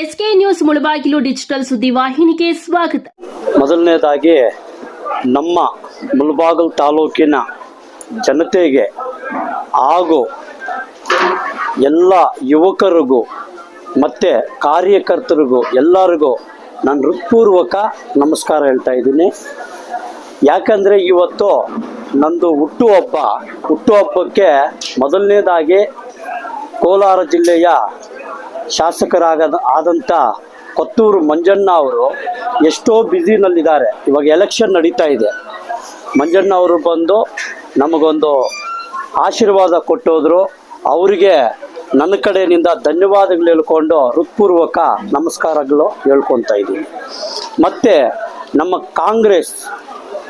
SK news Mulbagal digital ಸುದ್ದಿ ವಾಹಿನಿಗೆ ಸ್ವಾಗತ. ಮೊದಲನೇದಾಗಿ ನಮ್ಮ ಮುಳಬಾಗಿಲು ತಾಲೂಕಿನ ಜನತೆಗೆ ಹಾಗೂ ಎಲ್ಲ ಯುವಕರಿಗೂ ಮತ್ತು ಕಾರ್ಯಕರ್ತರಿಗೂ ಎಲ್ಲರಿಗೂ ನಾನು ಹೃತ್ಪೂರ್ವಕ ನಮಸ್ಕಾರ ಹೇಳ್ತಾ ಇದ್ದೀನಿ. ಯಾಕಂದರೆ ಇವತ್ತು ನಂದು ಹುಟ್ಟುಹಬ್ಬ ಹುಟ್ಟುಹಬ್ಬಕ್ಕೆ ಮೊದಲನೇದಾಗಿ ಕೋಲಾರ ಜಿಲ್ಲೆಯ ಶಾಸಕರಾಗದ ಆದಂಥ ಕೊತ್ತೂರು ಮಂಜಣ್ಣ ಅವರು ಎಷ್ಟೋ ಬ್ಯುಸಿನಲ್ಲಿದ್ದಾರೆ. ಇವಾಗ ಎಲೆಕ್ಷನ್ ನಡೀತಾ ಇದೆ. ಮಂಜಣ್ಣ ಅವರು ಬಂದು ನಮಗೊಂದು ಆಶೀರ್ವಾದ ಕೊಟ್ಟೋದ್ರು. ಅವರಿಗೆ ನನ್ನ ಕಡೆಯಿಂದ ಧನ್ಯವಾದಗಳು ಹೇಳ್ಕೊಂಡು ಹೃತ್ಪೂರ್ವಕ ನಮಸ್ಕಾರಗಳು ಹೇಳ್ಕೊತಾ ಇದ್ದೀನಿ. ಮತ್ತು ನಮ್ಮ ಕಾಂಗ್ರೆಸ್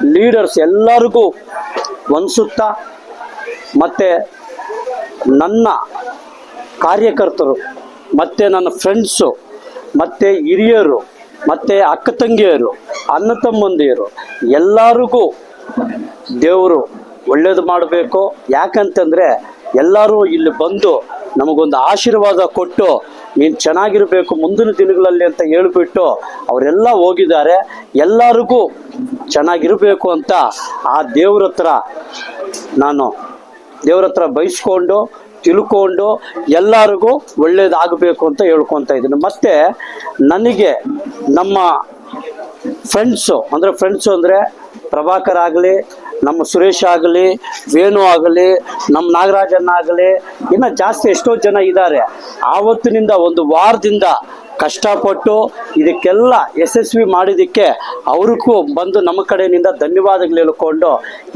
ಲೀಡರ್ಸ್ ಎಲ್ಲರಿಗೂ ವಂದಿಸುತ್ತಾ ಮತ್ತು ನನ್ನ ಕಾರ್ಯಕರ್ತರು ಮತ್ತು ನನ್ನ ಫ್ರೆಂಡ್ಸು ಮತ್ತು ಹಿರಿಯರು, ಮತ್ತು ಅಕ್ಕ ತಂಗಿಯರು, ಅಣ್ಣ ತಮ್ಮಂದಿರು, ಎಲ್ಲರಿಗೂ ದೇವರು ಒಳ್ಳೇದು ಮಾಡಬೇಕು. ಯಾಕಂತಂದರೆ ಎಲ್ಲರೂ ಇಲ್ಲಿ ಬಂದು ನಮಗೊಂದು ಆಶೀರ್ವಾದ ಕೊಟ್ಟು ನೀನು ಚೆನ್ನಾಗಿರಬೇಕು ಮುಂದಿನ ದಿನಗಳಲ್ಲಿ ಅಂತ ಹೇಳಿಬಿಟ್ಟು ಅವರೆಲ್ಲ ಹೋಗಿದ್ದಾರೆ. ಎಲ್ಲರಿಗೂ ಚೆನ್ನಾಗಿರಬೇಕು ಅಂತ ಆ ದೇವ್ರ ಹತ್ರ ನಾನು ದೇವ್ರ ಹತ್ರ ಬಯಸ್ಕೊಂಡು ತಿಳ್ಕೊಂಡು ಎಲ್ಲರಿಗೂ ಒಳ್ಳೇದಾಗಬೇಕು ಅಂತ ಹೇಳ್ಕೊತಾ ಇದ್ದೀನಿ. ಮತ್ತು ನನಗೆ ನಮ್ಮ ಫ್ರೆಂಡ್ಸು ಅಂದರೆ ಫ್ರೆಂಡ್ಸು ಅಂದರೆ ಪ್ರಭಾಕರ್ ಆಗಲಿ, ನಮ್ಮ ಸುರೇಶ್ ಆಗಲಿ, ವೇಣು ಆಗಲಿ, ನಮ್ಮ ನಾಗರಾಜನ್ನಾಗಲಿ ಆಗಲಿ, ಇನ್ನು ಜಾಸ್ತಿ ಎಷ್ಟೋ ಜನ ಇದ್ದಾರೆ. ಆವತ್ತಿನಿಂದ ಒಂದು ವಾರದಿಂದ ಕಷ್ಟಪಟ್ಟು ಇದಕ್ಕೆಲ್ಲ ಯಶಸ್ವಿ ಮಾಡಿದ್ದಕ್ಕೆ ಅವ್ರಿಗೂ ಬಂದು ನಮ್ಮ ಕಡೆಯಿಂದ ಧನ್ಯವಾದಗಳು ಹೇಳ್ಕೊಂಡು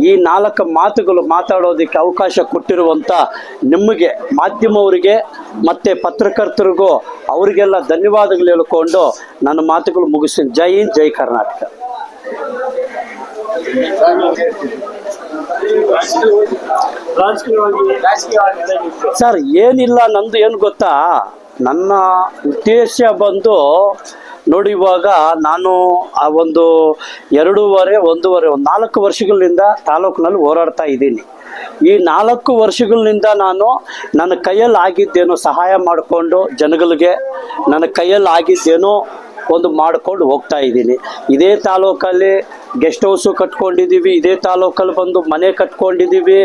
ಈ ನಾಲ್ಕು ಮಾತುಗಳು ಮಾತಾಡೋದಕ್ಕೆ ಅವಕಾಶ ಕೊಟ್ಟಿರುವಂಥ ನಿಮಗೆ ಮಾಧ್ಯಮವರಿಗೆ ಮತ್ತು ಪತ್ರಕರ್ತರಿಗೂ ಅವರಿಗೆಲ್ಲ ಧನ್ಯವಾದಗಳು ಹೇಳ್ಕೊಂಡು ನನ್ನ ಮಾತುಗಳು ಮುಗಿಸ್ತೀನಿ ಜೈ ಹಿಂದ್ ಜೈ ಕರ್ನಾಟಕ. ಸರ್ ಏನಿಲ್ಲ ನಂದು ಏನು ಗೊತ್ತಾ? ನನ್ನ ಉದ್ದೇಶ ಬಂದು ನೋಡಿವಾಗ ನಾನು ಆ ಒಂದು ಎರಡೂವರೆ, ಒಂದೂವರೆ, ಒಂದು ನಾಲ್ಕು ವರ್ಷಗಳಿಂದ ತಾಲೂಕಿನಲ್ಲಿ ಹೋರಾಡ್ತಾ ಇದ್ದೀನಿ. ಈ ನಾಲ್ಕು ವರ್ಷಗಳಿಂದ ನಾನು ನನ್ನ ಕೈಯಲ್ಲಿ ಆಗಿದ್ದೇನೋ ಸಹಾಯ ಮಾಡಿಕೊಂಡು ಜನಗಳಿಗೆ ನನ್ನ ಕೈಯಲ್ಲಿ ಆಗಿದ್ದೇನೋ ಒಂದು ಮಾಡಿಕೊಂಡು ಹೋಗ್ತಾ ಇದ್ದೀನಿ. ಇದೇ ತಾಲೂಕಲ್ಲಿ ಗೆಸ್ಟ್ ಹೌಸು ಕಟ್ಕೊಂಡಿದ್ದೀವಿ, ಇದೇ ತಾಲೂಕಲ್ಲಿ ಬಂದು ಮನೆ ಕಟ್ಕೊಂಡಿದ್ದೀವಿ,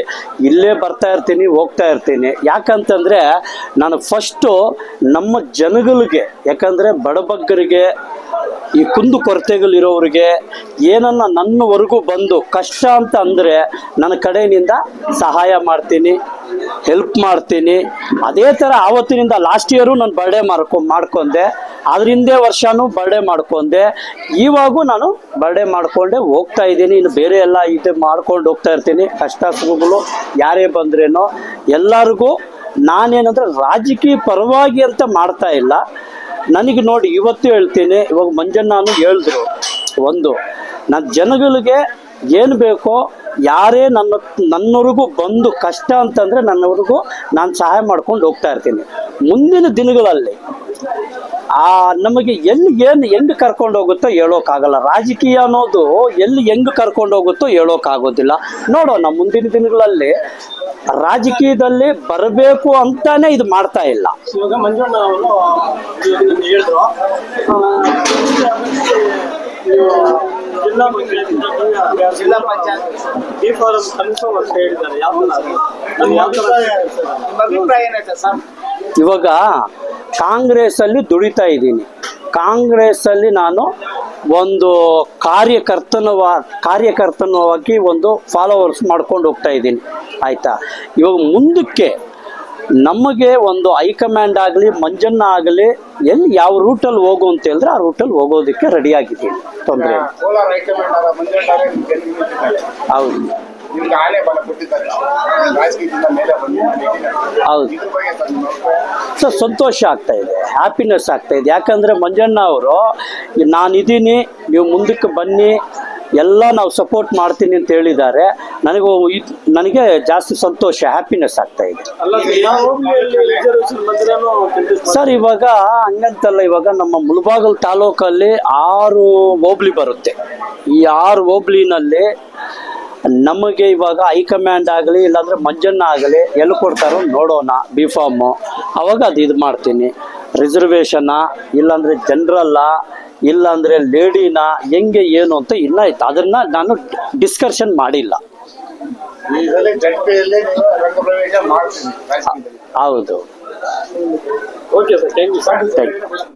ಇಲ್ಲೇ ಬರ್ತಾ ಇರ್ತೀನಿ, ಹೋಗ್ತಾ ಇರ್ತೀನಿ. ಯಾಕಂತಂದರೆ ನಾನು ಫಸ್ಟು ನಮ್ಮ ಜನಗಳಿಗೆ, ಯಾಕಂದರೆ ಬಡಬಗ್ಗರಿಗೆ ಈ ಕುಂದು ಕೊರತೆಗಳಿರೋರಿಗೆ ಏನನ್ನ ನನ್ನವರೆಗೂ ಬಂದು ಕಷ್ಟ ಅಂತ ಅಂದರೆ ನನ್ನ ಕಡೆಯಿಂದ ಸಹಾಯ ಮಾಡ್ತೀನಿ ಹೆಲ್ಪ್ ಮಾಡ್ತೀನಿ. ಅದೇ ಥರ ಆವತ್ತಿನಿಂದ ಲಾಸ್ಟ್ ಇಯರು ನಾನು ಬರ್ಡೇ ಮಾಡ್ಕೊ, ಮಾಡ್ಕೊಂಡೆ. ಅದರಿಂದೇ ವರ್ಷನೂ ಬರ್ಡೇ ಮಾಡ್ಕೊಂಡೆ. ಇವಾಗೂ ನಾನು ಬರ್ಡೇ ಮಾಡಿಕೊಂಡೆ, ಹೋಗ್ತಾ ಇದ್ದೀನಿ. ಇನ್ನು ಬೇರೆ ಎಲ್ಲ ಇದೆ ಮಾಡ್ಕೊಂಡು ಹೋಗ್ತಾ ಇರ್ತೀನಿ. ಕಷ್ಟ ಸುಖಗಳು ಯಾರೇ ಬಂದ್ರೇನೋ. ಎಲ್ಲರಿಗೂ ನಾನೇನಂದ್ರೆ ರಾಜಕೀಯ ಪರವಾಗಿ ಅಂತ ಮಾಡ್ತಾ ಇಲ್ಲ. ನನಗೆ ನೋಡಿ ಇವತ್ತು ಹೇಳ್ತೀನಿ, ಇವಾಗ ಮಂಜಣ್ಣನು ಹೇಳಿದ್ರು. ಒಂದು ನನ್ನ ಜನಗಳಿಗೆ ಏನು ಬೇಕೋ ಯಾರೇ ನನ್ನ ನನ್ನವರೆಗೂ ಬಂದು ಕಷ್ಟ ಅಂತಂದರೆ ನನ್ನವರೆಗೂ ನಾನು ಸಹಾಯ ಮಾಡ್ಕೊಂಡು ಹೋಗ್ತಾ ಇರ್ತೀನಿ. ಮುಂದಿನ ದಿನಗಳಲ್ಲಿ ಆ ನಮಗೆ ಎಲ್ಲಿ ಏನು ಹೆಂಗ್ ಕರ್ಕೊಂಡು ಹೋಗುತ್ತೋ ಹೇಳೋಕ್ಕಾಗಲ್ಲ ರಾಜಕೀಯ ಅನ್ನೋದು ಎಲ್ಲಿ ಹೆಂಗ್ ಕರ್ಕೊಂಡು ಹೋಗುತ್ತೋ ಹೇಳೋಕ್ಕಾಗೋದಿಲ್ಲ ನೋಡೋಣ ಮುಂದಿನ ದಿನಗಳಲ್ಲಿ ರಾಜಕೀಯದಲ್ಲಿ ಬರಬೇಕು ಅಂತಾನೆ ಇದು ಮಾಡ್ತಾ ಇಲ್ಲ. ಇವಾಗ ಮಂಜಣ್ಣ ಅವರು ಹೇಳಿದ್ರು. ಆ, ನೀವು ಜಿಲ್ಲಾ ಪಂಚಾಯತ್ ಜಿಲ್ಲಾ ಪಂಚಾಯತ್. ಡಿ ಫಾರಂ ಕನ್ಫರ್ಮ್ ಅಂತ ಹೇಳಿದ್ದಾರೆ. ಯಾವ ಥರ ಅದು? ಅದು ಯಾವ ಥರ ಅಭಿಪ್ರಾಯ ಏನೈತೆ ಸರ್? ಇವಾಗ ಕಾಂಗ್ರೆಸ್ ಅಲ್ಲಿ ದುಡಿತಾ ಇದ್ದೀನಿ. ಕಾಂಗ್ರೆಸ್ ಅಲ್ಲಿ ನಾನು ಒಂದು ಕಾರ್ಯಕರ್ತನವ ಕಾರ್ಯಕರ್ತನವಾಗಿ ಒಂದು ಫಾಲೋವರ್ಸ್ ಮಾಡ್ಕೊಂಡು ಹೋಗ್ತಾ ಇದ್ದೀನಿ. ಆಯ್ತಾ? ಇವಾಗ ಮುಂದಕ್ಕೆ ನಮಗೆ ಒಂದು ಹೈಕಮಾಂಡ್ ಆಗಲಿ ಮಂಜಣ್ಣ ಆಗಲಿ ಎಲ್ಲಿ ಯಾವ ರೂಟಲ್ಲಿ ಹೋಗು ಅಂತ ಹೇಳಿದ್ರೆ ಆ ರೂಟಲ್ಲಿ ಹೋಗೋದಕ್ಕೆ ರೆಡಿ ಆಗಿದ್ದೀನಿ. ತೊಂದರೆ ಹೌದು. ನಿಮ್ಗೆ ಆನೆ ಬಲ ಕೊಟ್ಟಿದ್ದಾರೆ. ರಾಜಕೀಯದಿಂದ ಮೇಲೆ ಬಂದು ನಿಂತಿದ್ದಾರೆ. ಹೌದು. ಇದ್ರ ಬಗ್ಗೆ ಸರ್ ನಿಮ್ಮ ಅಭಿಪ್ರಾಯ? ಸೊ ಸಂತೋಷ ಆಗ್ತಾ ಇದೆ ಹ್ಯಾಪಿನೆಸ್ ಆಗ್ತಾ ಇದೆ. ಯಾಕಂದರೆ ಮಂಜಣ್ಣ ಅವರು ನಾನಿದ್ದೀನಿ ನೀವು ಮುಂದಕ್ಕೆ ಬನ್ನಿ ಎಲ್ಲ ನಾವು ಸಪೋರ್ಟ್ ಮಾಡ್ತೀನಿ ಅಂತ ಹೇಳಿದ್ದಾರೆ. ನನಗೆ ಇದ್- ನನಗೆ ಜಾಸ್ತಿ ಸಂತೋಷ ಹ್ಯಾಪಿನೆಸ್ ಆಗ್ತಾ ಇದೆ. ಅಲ್ಲ ಸರ್, ಯಾವ ಹೋಬಳಿಯಲ್ಲಿ ರಿಸರ್ವೇಶನ್ ಬಂದ್ರೇನು contest ಸರ್ ಇವಾಗ ಹಂಗಂತಲ್ಲ ಇವಾಗ ನಮ್ಮ ಮುಳಬಾಗಲ್ ತಾಲೂಕಲ್ಲಿ ಆರು ಹೋಬ್ಳಿ ಬರುತ್ತೆ. ಈ ಆರು ಹೋಬ್ಳಿನಲ್ಲಿ ನಮಗೆ ಇವಾಗ ಹೈಕಮಾಂಡ್ ಆಗಲಿ ಇಲ್ಲಾಂದ್ರೆ ಮಂಜಣ್ಣ ಆಗಲಿ ಎಲ್ಲಿ ಕೊಡ್ತಾರೋ ನೋಡೋಣ ಬಿ ಫಾರ್ಮು ಅವಾಗ ಅದು ಇದು ಮಾಡ್ತೀನಿ. ರಿಸರ್ವೇಷನ್ನ ಇಲ್ಲಾಂದರೆ ಜನರಲ್ಲ ಇಲ್ಲಾಂದರೆ ಲೇಡಿನ ಹೆಂಗೆ ಏನು ಅಂತ ಇಲ್ಲ ಆಯ್ತು. ಅದನ್ನು ನಾನು ಡಿಸ್ಕಷನ್ ಮಾಡಿಲ್ಲ. ಹೌದು. Okay sir thank you sir thank you